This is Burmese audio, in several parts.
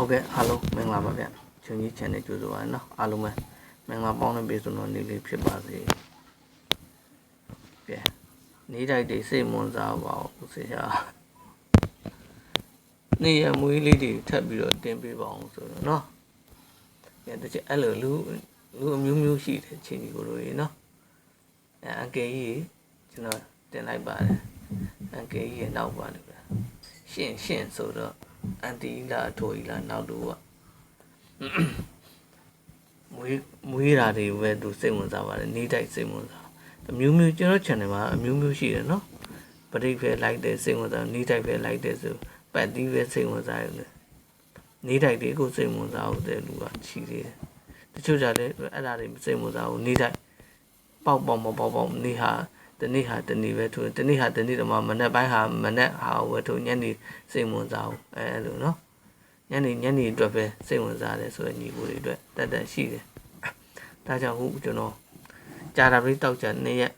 ဟုတ်ကဲ့အားလုံးမင်္ဂလာပါဗျချွန်ကြီး channel ကြိုဆိုပါရနော်အားလုံးပဲမင်္ဂလာပေါင်းတဲ့ပေးဆိုတော့နေ့လေးဖြစ်ပါစေကဲနေတိုက်တွေစိတ်မဝင်စားပါဘူးဆေချာနေရမွေးလေးတွေထပ်ပြီးတော့တင်ပေးပါအောင်ဆိုတော့နော်ကဲတချို့အဲ့လိုလူလူအမျိုးမျိုးရှိတယ်ချင်းကြီးကိုတို့ရေနော်အဲအန်ကယ်ကြီးကျွန်တော်တင်လိုက်ပါတယ်အန်ကယ်ကြီးရဲ့နောက်ပါတယ်ဗျရှင့်ရှင့်ဆိုတော့ အန်တီလာအထိုးကြီးလာနောက်တော့ကမွေးမွေးတာတွေပဲသူစိတ်ဝင်စားပါတယ်နေတိုက်စိတ်ဝင်စားအမျိုးမျိုးကျွန်တော် channel မှာအမျိုးမျိုးရှိတယ်နော်ပရိတ်ပဲလိုက်တယ်စိတ်ဝင်စားနေတိုက်ပဲလိုက်တယ်ဆိုပတ်တီးပဲစိတ်ဝင်စားရတယ်နေတိုက်တွေကိုစိတ်ဝင်စားဟုတ်တဲ့လူကရှိသေးတယ်တချို့ကြလည်းအဲ့ဒါတွေစိတ်ဝင်စားဘူးနေတိုက်ပေါက်ပေါက်မပေါက်ပေါက်နေဟာ တနေ့ဟာတနေ့ပဲထိုးတနေ့ဟာတနေ့တော့မှမနေ့ပိုင်းဟာမနေ့ဟာဝယ်ထိုးညနေစိတ်ဝင်စားဘူးအဲအဲ့လိုနော်ညနေညနေအတွက်ပဲစိတ်ဝင်စားတယ်ဆိုတဲ့ညီကိုတွေအတွက်တက်တက်ရှိတယ်ဒါကြောင့်ခုကျွန်တော်ကြာတာပြီးတောက်ကြနေ့ရက်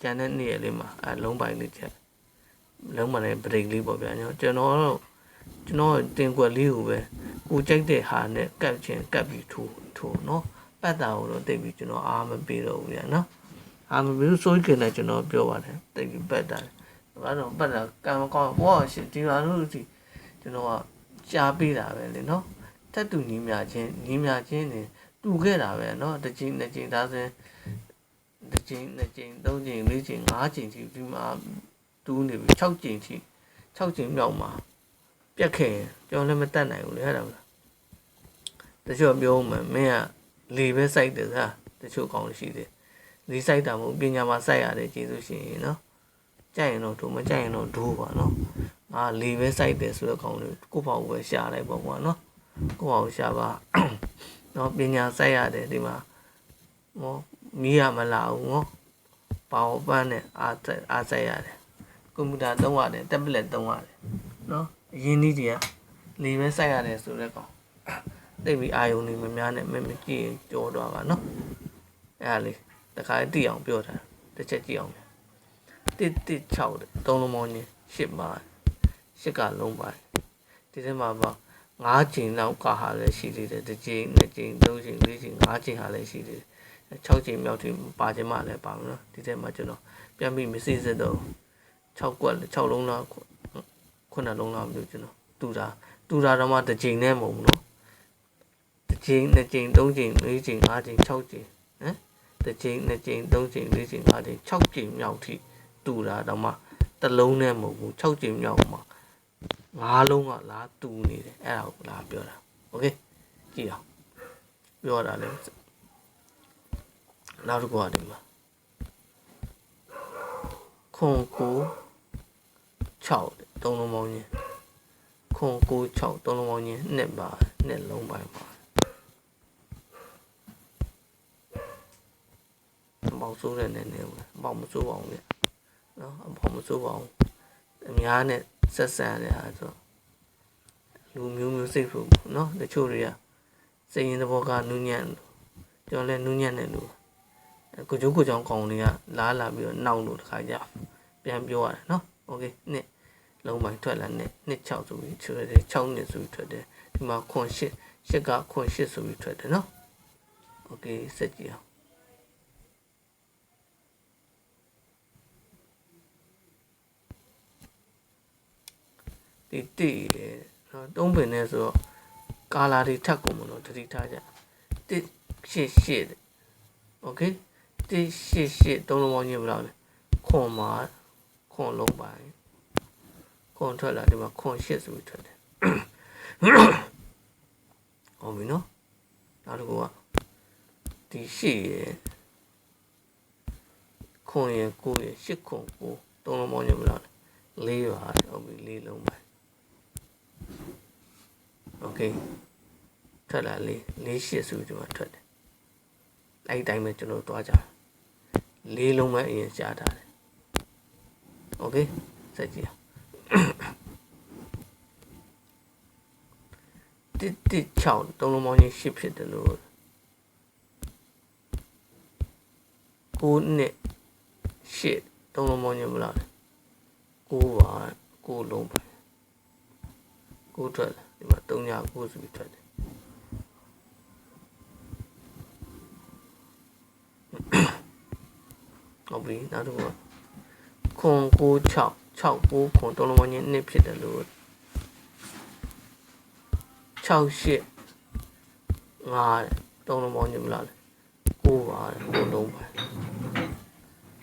ကျန်တဲ့နေ့ရက်လေးမှာအလုံးပိုင်းလေးချက်လုံးမနဲ့ break လေးပေါ့ဗျာကျွန်တော်တော့ကျွန်တော်တင်ကွက်လေးကိုပဲကိုကြိုက်တဲ့ဟာနဲ့ကပ်ချင်းကပ်ပြီးထိုးထိုးနော်ပတ်တာကိုတော့တိတ်ပြီးကျွန်တော်အားမပေးတော့ဘူးဗျာနော် အာမဘီလို့စိုးကျင်တယ်ကျွန်တော်ပြောပါတယ်တိတ်ပြီးပတ်တာဘာလို့ပတ်တာကံမကောင်းဘောရှင်ဒီဟာလို့ဒီကျွန်တော်ကကြားပေးတာပဲလေနော်တက်တူညီမြချင်းညီမြချင်းနေတူခဲ့တာပဲနော်တစ်ချိန်နှစ်ချိန်ဒါဆိုရင်တစ်ချိန်နှစ်ချိန်သုံးချိန်လေးချိန်ငါးချိန်ထိဒီမှာတူးနေပြီ6ချိန်ထိ6ချိန်မြောက်မှာပြက်ခဲ့ရင်ကျွန်တော်လည်းမတတ်နိုင်ဘူးလေအဲ့ဒါမလားတချို့ပြောမှမင်းကလေပဲစိုက်တယ်စားတချို့ကောင်းရှိတယ် လေးစိုက်တာမဟုတ်ပညာမှာစိုက်ရတယ်ကျေးဇူးရှင်နော်ကြိုက်ရင်တော့ဒို့မကြိုက်ရင်တော့ဒိုးပါနော်ငါလေးပဲစိုက်တယ်ဆိုတော့ကောင်းတယ်ကိုပေါ့ပဲရှာလိုက်ပေါ့ကွာနော်ကိုပေါ့ရှာပါနော်ပညာစိုက်ရတယ်ဒီမှာဟောမီးရမလာဘူးနော်ပေါင်ပန်းနဲ့အားအားစိုက်ရတယ်ကွန်ပျူတာသုံးရတယ်တက်ဘလက်သုံးရတယ်နော်အရင်နည်းတည်းကလေးပဲစိုက်ရတယ်ဆိုတော့ကောင်းတိတ်ပြီးအာယုံနေမများနဲ့မမကြည့်ရင်ကြောတော့ပါနော်အဲ့ဒါလေး တခါတိအောင်ပြောတာတစ်ချက်ကြည့်အောင်တစ်တစ်6တဲ့သုံးလုံးမောင်းချင်းရှစ်ပါရှစ်ကလုံးပါဒီထဲမှာပါ၅ချိန်လောက်ကဟာလည်းရှိသေးတယ်တစ်ချိန်နှစ်ချိန်သုံးချိန်လေးချိန်၅ချိန်ဟာလည်းရှိသေးတယ်6ချိန်မြောက်ချိန်ပါခြင်းမှလည်းပါမယ်နော်ဒီထဲမှာကျွန်တော်ပြန်ပြီးမစိစက်တော့6ကွက်6လုံးလားခုနှစ်လုံးလားမလို့ကျွန်တော်တူတာတူတာတော့မှတစ်ချိန်နဲ့မဟုတ်ဘူးနော်တစ်ချိန်နှစ်ချိန်သုံးချိန်လေးချိန်၅ချိန်6ချိန်ဟမ် တစ်ချိန်နှစ်ချိန်သုံးချိန်လေးချိန်၅ချိန်6ချိန်မြောက်ထိတူတာတော့မှတစ်လုံးနဲ့မဟုတ်ဘူး6ချိန်မြောက်မှာငါးလုံးကလာတူနေတယ်အဲ့ဒါကိုလာပြောတာโอเคကြည့်အောင်ပြောတာလေနောက်တစ်ခုကဒီမှာခွန်ကို6သုံးလုံးပေါင်းချင်းခွန်ကို6သုံးလုံးပေါင်းချင်းနှစ်ပါနှစ်လုံးပိုင်းပါ ပေါက်ဆိုးတဲ့နေနေပဲပေါက်မဆိုးပါဘူးဗျနော်ပေါက်မဆိုးပါဘူးအများနဲ့ဆက်ဆံရတာဆိုလူမျိုးမျိုးစိတ်ဖို့နော်တချို့တွေကစိတ်ရင်သဘောကနူးညံ့ကျွန်တော်လည်းနူးညံ့တဲ့လူကိုကျိုးကိုကြောင်ကောင်တွေကလားလာပြီးတော့နောက်လို့တခါကြပြန်ပြောရတယ်နော်โอเคနှစ်လုံးပိုင်းထွက်လာနှစ်နှစ်6ဆိုပြီးထွက်တယ်6နှစ်ဆိုပြီးထွက်တယ်ဒီမှာခွန်8 8ကခွန်8ဆိုပြီးထွက်တယ်နော်โอเคစက်ကြည့်အောင် ဒီတိတယ်နော်တုံးပင်နဲ့ဆိုတော့ကာလာတွေထပ်ကုန်မလို့တတိထားကြတစ်ရှစ်ရှစ်โอเคတစ်ရှစ်ရှစ်သုံးလုံးပေါင်းညဘယ်လောက်လဲခွန်မှာခွန်လုံးပိုင်းခွန်ထွက်လာဒီမှာခွန်ရှစ်ဆိုပြီးထွက်တယ်ဟုတ်ပြီနော်နောက်တစ်ခုကဒီရှစ်ရယ်ခွန်ရယ်ကိုရယ်ရှစ်ခွန်ကိုသုံးလုံးပေါင်းညဘယ်လောက်လဲလေးပါဟုတ်ပြီလေးလုံးပိုင်း โอเคထွက်လာလေးလေးရှစ်စုကျွန်တော်ထွက်တယ်အဲ့ဒီတိုင်းပဲကျွန်တော်သွားကြလေးလုံးပဲအရင်ရှားထားတယ်โอเคစက်ကြည့်အောင်တစ်တစ်6သုံးလုံးပေါင်းချင်း10ဖြစ်တယ်လို့ကိုနှစ်8သုံးလုံးပေါင်းချင်းဘယ်လောက်လဲ9ပါ9လုံးပဲ9ထွက်လာ ဒီမှာ3ည9ဆိုပြီးထွက်တယ်ဟုတ်ပြီနောက်တစ်ခုကခွန်96 6 9ခွန်သုံးလုံးပေါင်းချင်းနှစ်ဖြစ်တယ်လို့6 8 5သုံးလုံးပေါင်းချင်းမလားလဲ9ပါ9လုံးပါ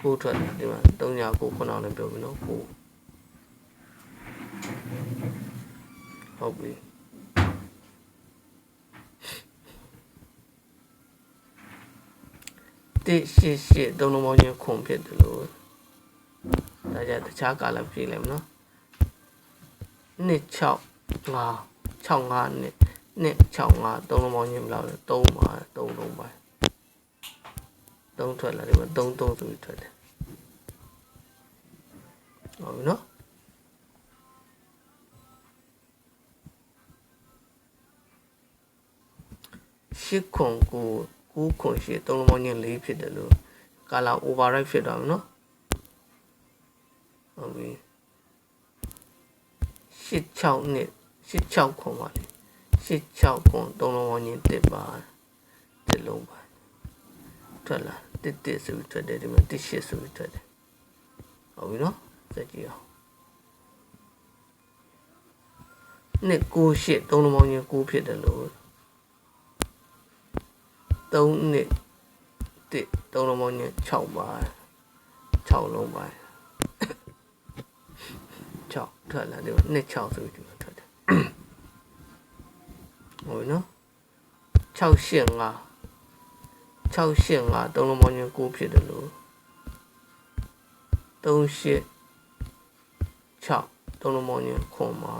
9ထွက်တယ်ဒီမှာ3ည9ခုနအောင်လည်းပြောပြီနော်9ဟုတ်ပြီ တိရှိရှိသုံးလုံးပေါင်းချင်းခွန်ဖြစ်တယ်လို့ဒါကြတခြားကာလပြေးလိုက်မနော်နှစ်6 5 6 5နှစ်နှစ်6 5သုံးလုံးပေါင်းချင်းမလားလဲ3ပါ3လုံးပါ3ထွက်လာဒီမှာ3 3ဆိုပြီးထွက်တယ်ဟုတ်ပြီနော်ရှစ်ခွန်ကို 9ခွန်ရှစ်သုံးလုံးပေါင်းချင်း4ဖြစ်တယ်လို့ကာလာ override ဖြစ်သွားပြီနော်ဟုတ်ပြီရှစ်6နှစ်ရှစ်6ခွန်ပါလေရှစ်6ခွန်သုံးလုံးပေါင်းချင်း1ပါတစ်လုံးပါထွက်လာတစ်တစ်ဆိုပြီးထွက်တယ်ဒီမှာတစ်ရှစ်ဆိုပြီးထွက်တယ်ဟုတ်ပြီနော်စက်ကြည့်အောင်နှစ်9ရှစ်သုံးလုံးပေါင်းချင်း9ဖြစ်တယ်လို့ 3နှစ်တစ်သုံးလုံးပေါင်းချင်း6ပါ6လုံးပါ6ထွက်လာတယ်နှစ်6ဆိုပြီးဒီမှာထွက်တယ်ဟုတ်ပြီနော်6ရှစ်5 6ရှစ်5သုံးလုံးပေါင်းချင်း9ဖြစ်တယ်လို့3ရှစ်6သုံးလုံးပေါင်းချင်းခွန်ပါ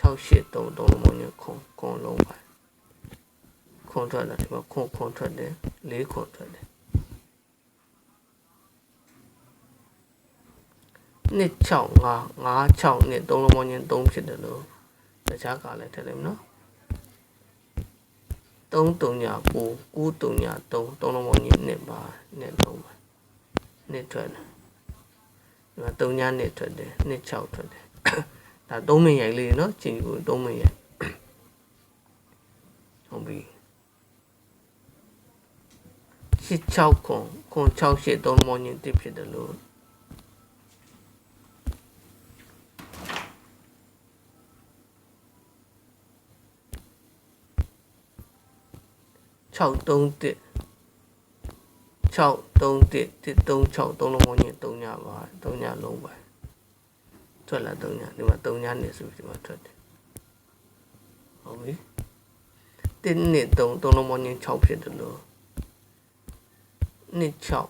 6ရှစ်3သုံးလုံးပေါင်းချင်းခွန်ခွန်လုံးပါ ခွန်ထွက်လာဒီမှာခွန်ခွန်ထွက်တယ်၄ခွန်ထွက်တယ်နှစ်6 5 5 6နှစ်သုံးလုံးပေါင်းချင်း3ဖြစ်တယ်လို့တခြားကလည်းထည့်လိုက်မနော်3 3ည9 9 3ည3 3လုံးပေါင်းချင်းနှစ်ပါနှစ်လုံးပါနှစ်ထွက်တယ်ဒီမှာ3ညနှစ်ထွက်တယ်နှစ်6ထွက်တယ်ဒါ3မင်ရိုက်လေးနော်ချင်းကို3မင်ရိုက်ဟုတ်ပြီ 16ခွန်ခွန်6 8 3လုံးပေါင်းချင်းတစ်ဖြစ်တယ်လို့6 3 1 6 3 1 1 3 6 3လုံးပေါင်းချင်း3ညပါ3ညလုံးပါထွက်လာ3ညဒီမှာ3ညနေဆိုဒီမှာထွက်တယ်ဟုတ်ပြီ1နှစ်3 3လုံးပေါင်းချင်း6ဖြစ်တယ်လို့ နှစ်6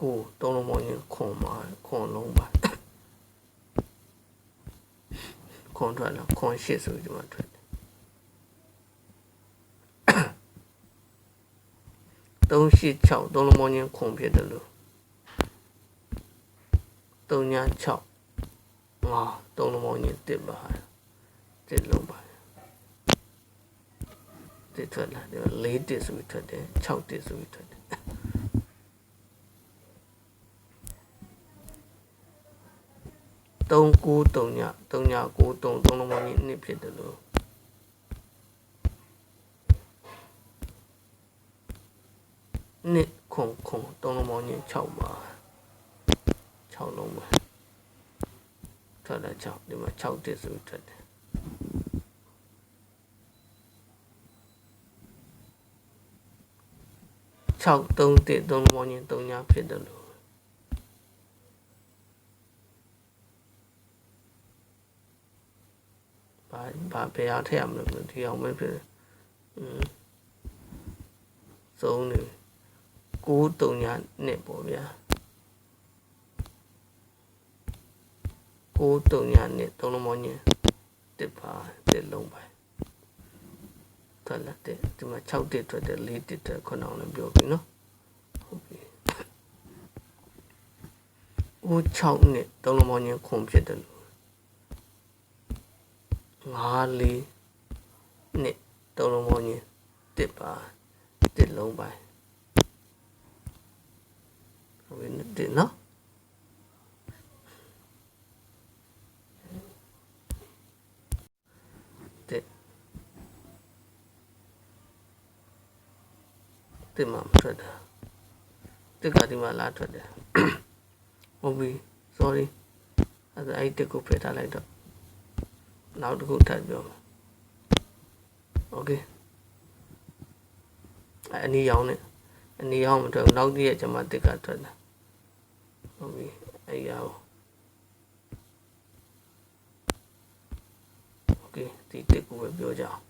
ကို3လုံးပေါင်းချင်းခွန်ပါခွန်လုံးပါခွန်ထွက်လာခွန်8ဆိုဒီမှာထွက်386သုံးလုံးပေါင်းချင်းခွန်ဖြစ်တယ်လို့396 5သုံးလုံးပေါင်းချင်းတစ်ပါတစ်လုံးပါ တစ်ထွက်လာတယ်၄တစ်ဆိုပြီးထွက်တယ်6တစ်ဆိုပြီးထွက်တယ်3 9 3ည3ည9 3သုံးလုံးပေါင်းချင်းနှစ်ဖြစ်တယ်လို့နှစ်ခွန်ခွန်သုံးလုံးပေါင်းချင်း6ပါ6လုံးပါထွက်လာ6ဒီမှာ6တစ်ဆိုထွက်တယ် 6 3တစ်သုံးလုံးပေါင်းချင်း3ညဖြစ်တယ်လို့ဘာဘာဘယ်အောင်ထည့်ရမလို့ဒီအောင်ပဲဖြစ်တယ်อืมစုံနေ9 3ညနှစ်ပေါ့ဗျာ9 3ညနှစ်သုံးလုံးပေါင်းချင်းတစ်ပါတစ်လုံးပါ ထွက်လာတဲ့ဒီမှာ6တစ်ထွက်တယ်4တစ်ထွက်ခုနအောင်လည်းပြောပြီနော်ဟုတ်ပြီဦး6နှစ်သုံးလုံးပေါင်းချင်းခွန်ဖြစ်တယ်လို့5 4နှစ်သုံးလုံးပေါင်းချင်းတစ်ပါတစ်လုံးပါဟုတ်ပြီတစ်နော် တစ်မှမထွက်တာတစ်ကဒီမှာလာထွက်တယ်ဟုတ်ပြီ sorry အဲ့ဒါအဲ့တစ်ကိုဖယ်ထားလိုက်တော့နောက်တစ်ခုထပ်ပြောမယ် okay အဲ့အနီးရောင်းနဲ့အနီးရောင်းမထွက်ဘူးနောက်တည့်ရက်ကျမှတစ်ကထွက်တာဟုတ်ပြီအဲ့ရအောင် okay ဒီတစ်ကိုပဲပြောကြအောင်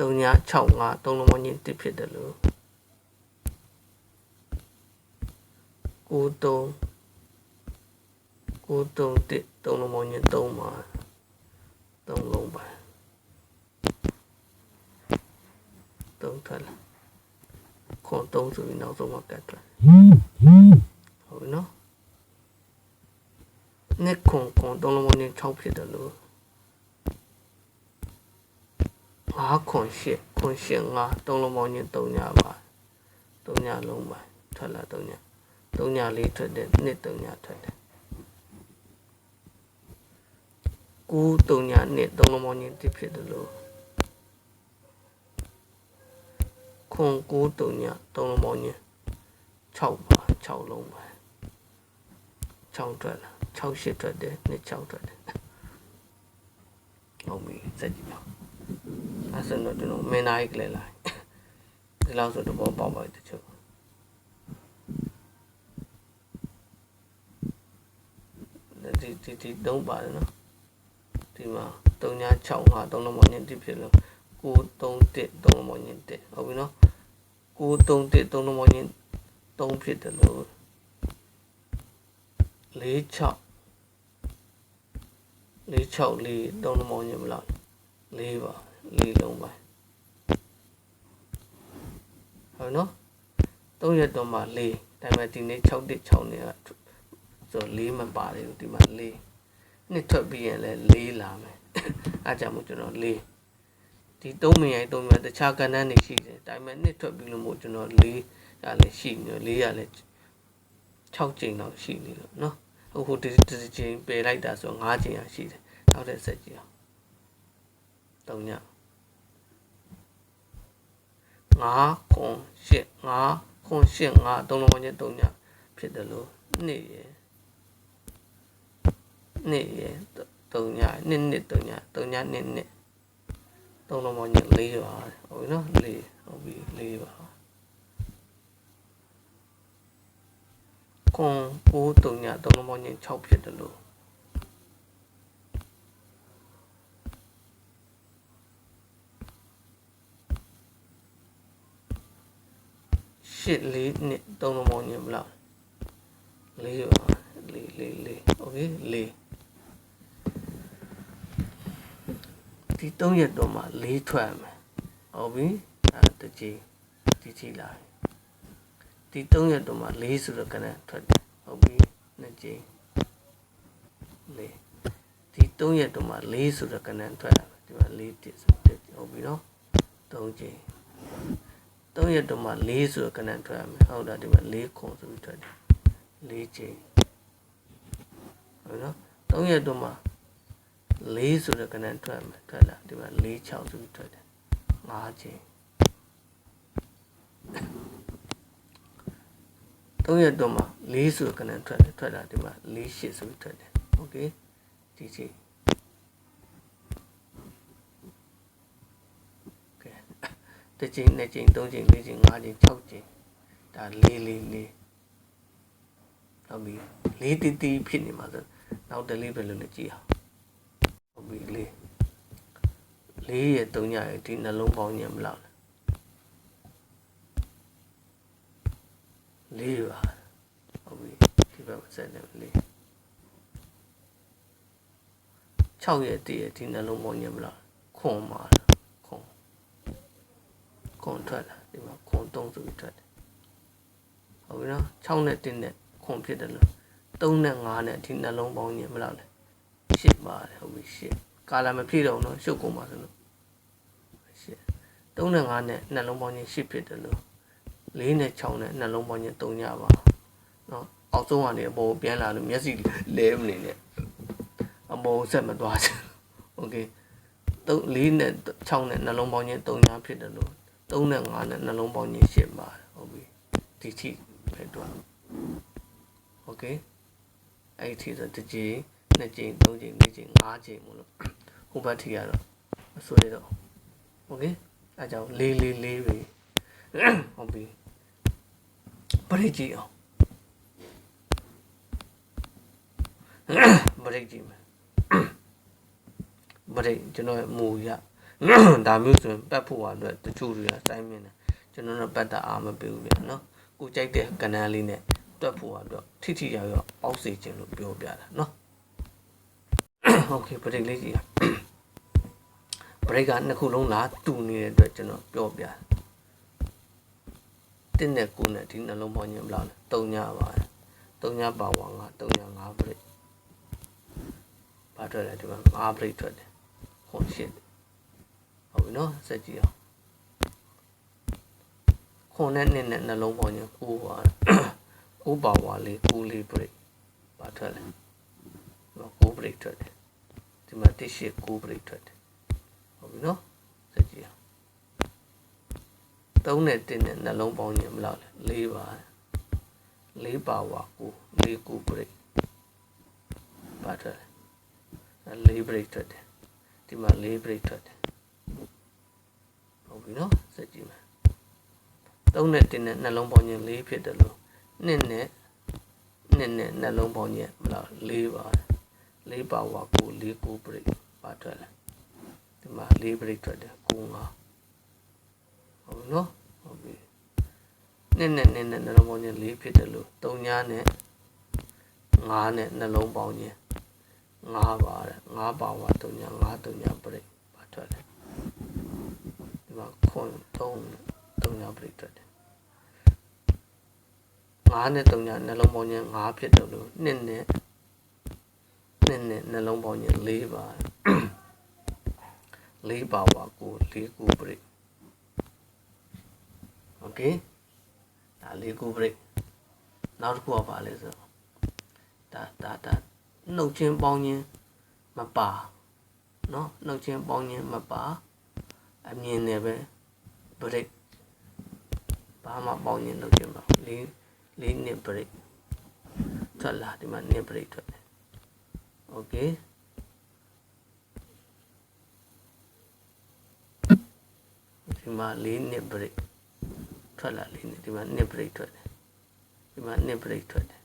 3ည65 3လုံးမင်းတစ်ဖြစ်တယ်လို့ကိုတုံးကိုတုံးတစ်3လုံးမင်း3ပါ3လုံးပါ3ထွက်လာခွန်3ဆိုပြီးနောက်ဆုံးမှကတ်ထွက်ဟုတ်ပြီနော်နှစ်ခွန်ခွန်3လုံးမင်း6ဖြစ်တယ်လို့ ငါးခွန်ရှစ်ခွန်ရှစ်ငါးသုံးလုံးပေါင်းချင်းသုံးညပါသုံးညလုံးပါထွက်လာသုံးညသုံးညလေးထွက်တယ်နှစ်သုံးညထွက်တယ်ကိုးသုံးညနှစ်သုံးလုံးပေါင်းချင်းတစ်ဖြစ်တယ်လို့ခွန်ကိုးသုံးညသုံးလုံးပေါင်းချင်း6ပါ6လုံးပါ6ထွက်လာ6ရှစ်ထွက်တယ်နှစ်6ထွက်တယ်ဟုတ်ပြီစက်ကြည့်ပါ အဲ့ဆိုတော့ကျွန်တော်မင်းသားကြီးကလေးလိုက်ဒီလောက်ဆိုတော့ပေါပေါပါတချို့ဒီဒီဒီတုံးပါတယ်နော်ဒီမှာ3ည6 5 3လုံးမညတစ်ဖြစ်လို့9 3 1 3လုံးမညတစ်ဟုတ်ပြီနော်9 3 1 3လုံးမည3ဖြစ်တယ်လို့4 6 4 6 4 3လုံးမညမလား4ပါ လေးလုံးပါဟုတ်နော်3ရက်တော့မှ4ဒါပေမဲ့ဒီနေ့6တစ်6နေကဆို4မပါတယ်ဒီမှာ4နှစ်ထွက်ပြီးရင်လည်း4လာမယ်အားကြောင့်မို့ကျွန်တော်4ဒီ3မရိုင်3မရိုင်တခြားကဏ္ဍနေရှိတယ်ဒါပေမဲ့နှစ်ထွက်ပြီးလို့မို့ကျွန်တော်4ရလည်းရှိနေ4ရလည်း6ချိန်တော့ရှိနေလို့နော်ဟိုဒီဒီချိန်ပယ်လိုက်တာဆို5ချိန်ရရှိတယ်နောက်တဲ့ဆက်ကြည့်အောင်3ည 5ခွန်8 5ခွန်8 5သုံးလုံးချင်း3ညဖြစ်တယ်လို့နေ့ရယ်နေ့ရယ်3ညနှစ်နှစ်3ည3ညနှစ်နှစ်သုံးလုံးချင်း4ပါဟုတ်ပြီနော်4ဟုတ်ပြီ4ပါခွန်9 3ညသုံးလုံးချင်း6ဖြစ်တယ်လို့ 8 4နှစ်သုံးလုံးပေါင်းညင်မလား4ရော4 4 4 okay 4ဒီ3ရက်တော့မှ4ထွက်မယ်ဟုတ်ပြီအဲတကြီးဒီကြီးလာဒီ3ရက်တော့မှ4ဆိုတော့ကနထွက်တယ်ဟုတ်ပြီနှစ်ကြိမ်4ဒီ3ရက်တော့မှ4ဆိုတော့ကနထွက်တယ်ဒီမှာ4တစ်ဆိုတက်ဟုတ်ပြီနော်3ကြိမ် 3ရက်တော့မှ4ဆိုတော့ကနန်ထွက်ရမယ်ဟုတ်တာဒီမှာ4ခွန်ဆိုပြီးထွက်တယ်4ချိန်ဟုတ်နော်3ရက်တော့မှ4ဆိုတော့ကနန်ထွက်ရမယ်ထွက်လာဒီမှာ4 6ဆိုပြီးထွက်တယ်5ချိန်3ရက်တော့မှ4ဆိုတော့ကနန်ထွက်တယ်ထွက်လာဒီမှာ4 8ဆိုပြီးထွက်တယ်โอเคဒီချိန် တစ်ချိန်နှစ်ချိန်သုံးချိန်လေးချိန်ငါးချိန်၆ချိန်ဒါလေးလေးလေးဟုတ်ပြီလေးတီတီဖြစ်နေမှာဆိုနောက်တလေးပဲလို့လည်းကြည့်အောင်ဟုတ်ပြီလေးလေးရဲ့သုံးညရဲ့ဒီနှလုံးပေါင်းညမလောက်လေးပါဟုတ်ပြီဒီဘက်ဆက်နေလေး6ရဲ့တည်းရဲ့ဒီနှလုံးပေါင်းညမလောက်ခွန်ပါခွန် ခွန်ထွက်လာဒီမှာခွန်3ဆိုပြီးထွက်တယ်ဟုတ်ပြီနော်6နဲ့1နဲ့ခွန်ဖြစ်တယ်လို့3နဲ့5နဲ့ဒီနှလုံးပေါင်းညမလောက်လဲ8ပါတယ်ဟုတ်ပြီ8ကာလာမဖြစ်တော့နော်ရှုပ်ကုန်ပါဆိုလို့8 3နဲ့5နဲ့နှလုံးပေါင်းချင်း8ဖြစ်တယ်လို့4နဲ့6နဲ့နှလုံးပေါင်းချင်း3ညပါနော်အောက်ဆုံးကနေအပေါ်ပြန်လာလို့မျက်စိလဲမနေနဲ့အပေါ်ဆက်မသွားချင်โอเค3 4နဲ့6နဲ့နှလုံးပေါင်းချင်း3ညဖြစ်တယ်လို့ 3နဲ့5နဲ့နှလုံးပေါင်းခြင်းရှင်းပါတယ်ဟုတ်ပြီဒီထိပဲတော့โอเคအဲ့ဒီထိဆိုတစ်ကြိမ်နှစ်ကြိမ်သုံးကြိမ်လေးကြိမ်ငါးကြိမ်မို့လို့ဟိုဘက်ထိကတော့မဆွဲတော့โอเคအဲကြောင့်လေးလေးလေးပဲဟုတ်ပြီပရိကြည့်အောင်ပရိကြည့်မယ်ပရိကျွန်တော်ရဲ့မူရ ဒါမျိုးဆိုရင်ပတ်ဖို့အတွက်တချို့တွေကစိုင်းမြင်တယ်ကျွန်တော်တို့ပတ်တာအားမပေးဘူးဗျာနော်ကိုကြိုက်တဲ့ကဏ္ဍလေးနဲ့တွက်ဖို့အတွက်ထိထိရောက်ရောက်ပေါက်စေခြင်းလို့ပြောပြတာနော်โอเคပရိလေးကြည့်ပရိကနှစ်ခုလုံးလားတူနေတဲ့အတွက်ကျွန်တော်ပြောပြတယ်တင်းနဲ့ကိုနဲ့ဒီနှလုံးပေါင်းခြင်းဘယ်လောက်လဲ၃ညပါတယ်၃ညပါဝါငါ၃ည၅ပရိဘာထွက်လဲဒီမှာ၅ပရိထွက်တယ်ဟောရှင်းတယ်ဟုတ် ပြီနော်စက်ကြည့်အောင်ခွန်နဲ့နှစ်နဲ့နှလုံးပေါင်းခြင်းကိုပါကိုပါဝါလေးကိုလေးပရိဘာထွက်လဲဒီမှာကိုပရိထွက်တယ်ဒီမှာတစ်ရှိကိုပရိထွက်တယ်ဟုတ်ပြီနော်စက်ကြည့်အောင်သုံးနဲ့တင်းနဲ့နှလုံးပေါင်းခြင်းဘယ်လောက်လဲ၄ပါ၄ပါဝါကို၄ကိုပရိဘာထွက်လဲ၄ပရိထွက်တယ်ဒီမှာ၄ပရိထွက်တယ် ဟုတ်ပြီနော်စက်ကြည့်မယ်သုံးနဲ့တင်းနဲ့နှလုံးပေါင်းခြင်း၄ဖြစ်တယ်လို့နှစ်နဲ့နှစ်နဲ့နှလုံးပေါင်းခြင်းဘယ်လောက်၄ပါ၄ပါဝါကို၄ကိုပရိဘာထွက်လဲဒီမှာ၄ပရိထွက်တယ်ကို၅ဟုတ်ပြီနော်ဟုတ်ပြီနှစ်နဲ့နှစ်နဲ့နှလုံးပေါင်းခြင်း၄ဖြစ်တယ်လို့၃ညာနဲ့၅နဲ့နှလုံးပေါင်းခြင်း၅ပါတဲ့၅ပါဝါ၃ညာ၅၃ညာပရိဘာထွက်လဲဒီ မှာခွန်၃၃ညာပရိထွက်တယ်9နဲ့3ညနှလုံးပေါင်းခြင်း5ဖြစ်တယ်လို့2နဲ့2နဲ့နှလုံးပေါင်းခြင်း4ပါ4ပါဝါကို4ကိုပရိโอเคဒါ4ကိုပရိနောက်တစ်ခုကပါလဲဆိုဒါဒါဒါနှုတ်ချင်းပေါင်းခြင်းမပါเนาะနှုတ်ချင်းပေါင်းခြင်းမပါ အမြင်နဲ့ပဲ break ဘာမှပေါင်းရင်လုပ်ကြမှာလေးလေးနှစ် break ထွက်လာဒီမှာနှစ် break ထွက်တယ် okay ဒီမှာလေးနှစ် break ထွက်လာလေးနှစ်ဒီမှာနှစ် break ထွက်တယ်ဒီမှာနှစ် break ထွက်တယ်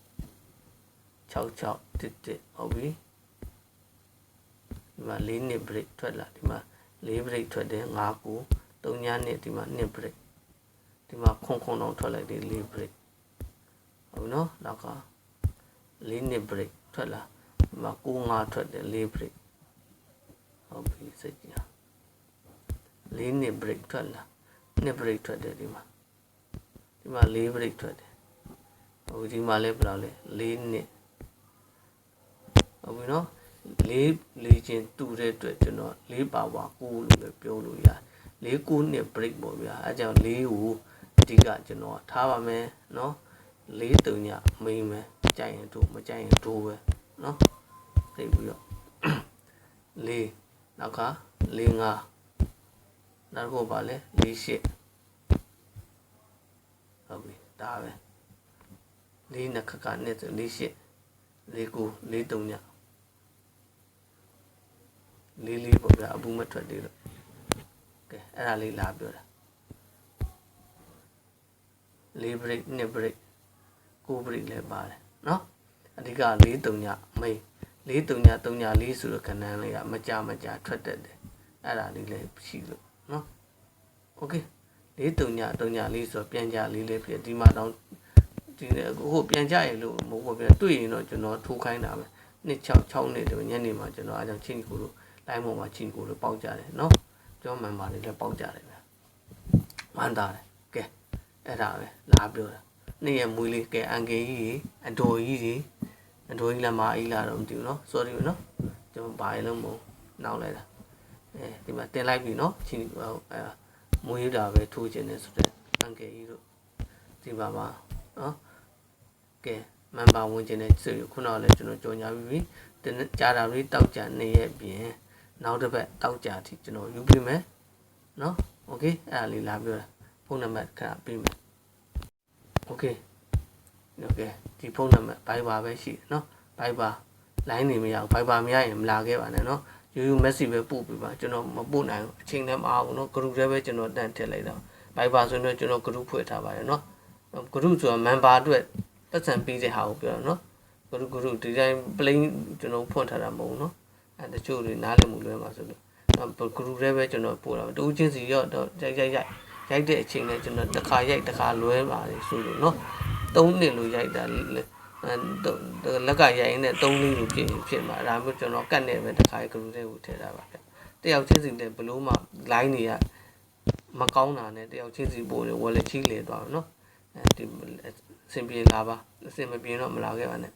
66 1 1ဟုတ်ပြီဒီမှာလေးနှစ် break ထွက်လာဒီမှာ လေး break ထွက်တယ်5ကို3ညနှစ်ဒီမှာနှစ် break ဒီမှာခွန်ခွန်တော့ထွက်လိုက်တယ်လေး break ဟုတ်နော်နောက်က၄နှစ် break ထွက်လာဒီမှာ9 5ထွက်တယ်၄ break ဟုတ်ပြီစိတ်ကြည့်၄နှစ် break ထွက်လာနှစ် break ထွက်တယ်ဒီမှာဒီမှာ၄ break ထွက်တယ်ဟုတ်ဒီမှာလဲဘယ်လောက်လဲ၄နှစ်ဟုတ်ပြီနော် လေးလေးချင်းတူတဲ့အတွက်ကျွန်တော်လေးပါပါ9လို့လည်းပြောလို့ရတယ်လေး9နှစ် break ပေါ့ဗျာအဲကြောင့်လေးကိုအဓိကကျွန်တော်ထားပါမယ်เนาะလေးတုံညမိန်မယ်ကြိုက်ရင်တို့မကြိုက်ရင်တို့ပဲเนาะသိပြီးတော့လေးနောက်ကလေးငါနောက်တစ်ခုပါလဲလေးရှစ်ဟုတ်ပြီဒါပဲလေးနှစ်ခါကနဲ့ဆိုလေးရှစ်လေးကိုလေးတုံည လေးလေးပေါ့ဗျာအပူမထွက်သေးလို့ကဲအဲ့ဒါလေးလာပြောတာလေး break နှစ် break ကိုပရိလည်းပါတယ်နော်အဓိက၄တုံညမိန်၄တုံညတုံည၄ဆိုတော့ခဏန်းလေးကမကြမကြထွက်တတ်တယ်အဲ့ဒါလေးလည်းရှိလို့နော်โอเค၄တုံညတုံည၄ဆိုတော့ပြန်ကြလေးလေးဖြစ်ဒီမှာတော့ဒီဟိုပြန်ကြရလို့မဟုတ်ဘူးပြန်တွေ့ရင်တော့ကျွန်တော်ထိုးခိုင်းတာပဲနှစ်6 6နှစ်တော့ညနေမှာကျွန်တော်အားကြောင့်ချင်းကိုလို့ တိုင်းပေါ်မှာချီကိုလို့ပေါက်ကြတယ်နော်ပြောမှန်ပါတယ်လည်းပေါက်ကြတယ်ဗျဝမ်းသာတယ်ကဲအဲ့ဒါပဲလာပြောတာနေ့ရက်မွေးလေးကဲအန်ကေကြီးအဒိုကြီးကြီးအဒိုကြီးလည်းမအေးလာတော့မသိဘူးနော် sorry နော်ကျွန်တော်ဘာလို့မို့နောက်လိုက်တာအဲဒီမှာတင်လိုက်ပြီနော်ချီအဲမွေးတာပဲထိုးခြင်းနဲ့ဆိုတော့အန်ကေကြီးတို့ဒီပါပါနော်ကဲမန်ပါဝင်ခြင်းနဲ့ခုနကလည်းကျွန်တော်ကြော်ညာပြီးပြီကြားတာလေးတောက်ကြနေရဲ့ပြင် နောက်တစ်ပတ်တောက်ကြအထိကျွန်တော်ယူပြီးမယ်เนาะโอเคအဲ့ဒါလေးလာပြောတာ ဖုန်းနံပါတ်ခဏပေးမယ်โอเคโอเคဒီဖုန်းနံပါတ် Viber ပဲရှိတယ်เนาะ Viber line နေမရဘူး Viber မရရင်မလာခဲ့ပါနဲ့เนาะယူယူ message ပဲပို့ပေးပါကျွန်တော်မပို့နိုင်ဘူးအချိန်လည်းမအားဘူးเนาะ group ထဲပဲကျွန်တော်တန်ထည့်လိုက်တော့ Viber ဆိုရင်တော့ကျွန်တော် group ဖွဲ့ထားပါတယ်เนาะ group ဆိုတာ member အတွက်ပတ်စံပေးတဲ့ဟာကိုပြောတာเนาะ group group ဒီတိုင်း plain ကျွန်တော်ဖွင့်ထားတာမဟုတ်ဘူးเนาะ အဲတချို့တွေနားလည်မှုလွဲမှာဆိုလို့ဂရုထဲပဲကျွန်တော်ပို့တာတူးချင်းစီရောတော့ရိုက်ရိုက်ရိုက်ရိုက်တဲ့အချိန်လဲကျွန်တော်တစ်ခါရိုက်တစ်ခါလွဲပါလေဆိုလို့နော်၃နှစ်လို့ရိုက်တာလက်ကရိုက်ရင်လည်း၃နှစ်လို့ဖြစ်ဖြစ်မှာဒါမျိုးကျွန်တော်ကတ်နေပဲတစ်ခါဂရုထဲကိုထည့်တာပါဗျတယောက်ချင်းစီနဲ့ဘလို့မှ line တွေကမကောင်းတာနဲ့တယောက်ချင်းစီပို့တယ်ဝယ်လက်ချီးလေသွားတော့နော်အဲဒီအဆင်ပြေလာပါအဆင်မပြေတော့မလာခဲ့ပါနဲ့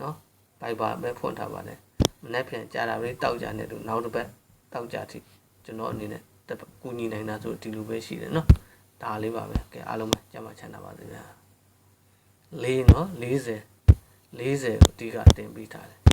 နော်ဘိုက်ပါပဲဖွင့်ထားပါနဲ့ မနေ့ပြန်ကြာတာပဲတောက်ကြနေလို့နောက်တစ်ပတ်တောက်ကြထိကျွန်တော်အနေနဲ့ကူညီနိုင်တာဆိုဒီလိုပဲရှိတယ်နော်ဒါလေးပါပဲကဲအားလုံးပဲကြမ်းမှချမ်းသာပါစေဗျာ၄နော်40 40အဓိကတင်ပြထားတယ်